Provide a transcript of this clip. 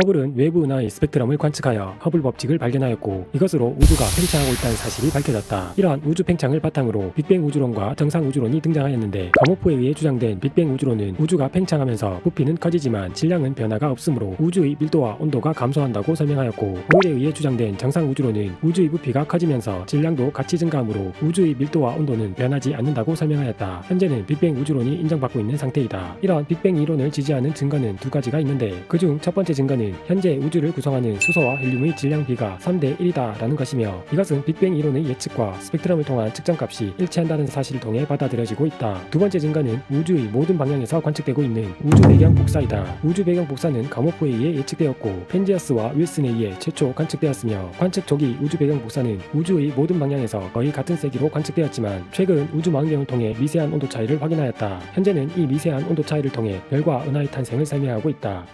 허블은 외부 은하의 스펙트럼을 관측하여 허블 법칙을 발견하였고 이것으로 우주가 팽창하고 있다는 사실이 밝혀졌다. 이러한 우주 팽창을 바탕으로 빅뱅 우주론과 정상 우주론이 등장하였는데 가모프에 의해 주장된 빅뱅 우주론은 우주가 팽창하면서 부피는 커지지만 질량은 변화가 없으므로 우주의 밀도와 온도가 감소한다고 설명하였고 오일에 의해 주장된 정상 우주론은 우주의 부피가 커지면서 질량도 같이 증가하므로 우주의 밀도와 온도는 변하지 않는다고 설명하였다. 현재는 빅뱅 우주론이 인정받고 있는 상태이다. 이러한 빅뱅 이론을 지지하는 증거는 두 가지가 있는데 그중 첫 번째 증거는 현재 우주를 구성하는 수소와 헬륨의 질량 비가 3대 1이다라는 것이며 이것은 빅뱅 이론의 예측과 스펙트럼을 통한 측정값이 일치한다는 사실을 통해 받아들여지고 있다. 두 번째 증거는 우주의 모든 방향에서 관측되고 있는 우주 배경 복사이다. 우주 배경 복사는 가모프에 의해 예측되었고 펜지어스와 윌슨에 의해 최초 관측되었으며 관측 초기 우주 배경 복사는 우주의 모든 방향에서 거의 같은 세기로 관측되었지만 최근 우주 망원경을 통해 미세한 온도 차이를 확인하였다. 현재는 이 미세한 온도 차이를 통해 별과 은하의 탄생을 설명하고 있다.